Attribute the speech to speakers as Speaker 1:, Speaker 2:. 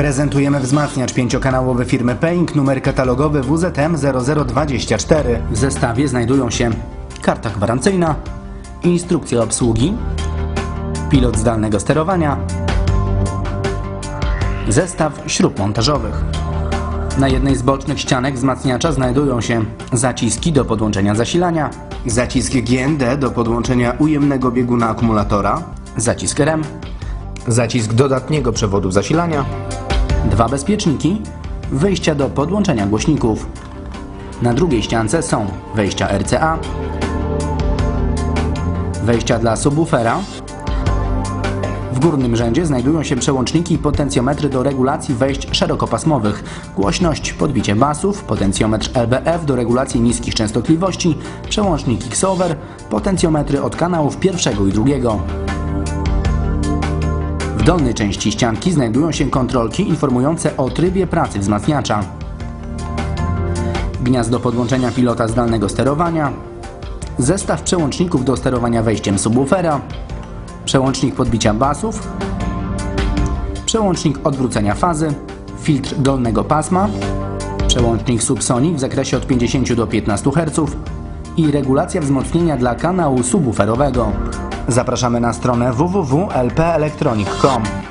Speaker 1: Prezentujemy wzmacniacz pięciokanałowy firmy Paying, numer katalogowy WZM 0024. W zestawie znajdują się karta gwarancyjna, instrukcja obsługi, pilot zdalnego sterowania, zestaw śrub montażowych. Na jednej z bocznych ścianek wzmacniacza znajdują się zaciski do podłączenia zasilania, zacisk GND do podłączenia ujemnego bieguna akumulatora, zacisk REM, zacisk dodatniego przewodu zasilania, dwa bezpieczniki, wyjścia do podłączenia głośników. Na drugiej ściance są wejścia RCA, wejścia dla subwoofera, w górnym rzędzie znajdują się przełączniki i potencjometry do regulacji wejść szerokopasmowych, głośność, podbicie basów, potencjometr LBF do regulacji niskich częstotliwości, przełącznik X-Over, potencjometry od kanałów pierwszego i drugiego. W dolnej części ścianki znajdują się kontrolki informujące o trybie pracy wzmacniacza. Gniazdo podłączenia pilota zdalnego sterowania, zestaw przełączników do sterowania wejściem subwoofera, przełącznik podbicia basów, przełącznik odwrócenia fazy, filtr dolnego pasma, przełącznik Subsonic w zakresie od 50 do 15 Hz i regulacja wzmocnienia dla kanału subwooferowego. Zapraszamy na stronę www.lpelectronic.com.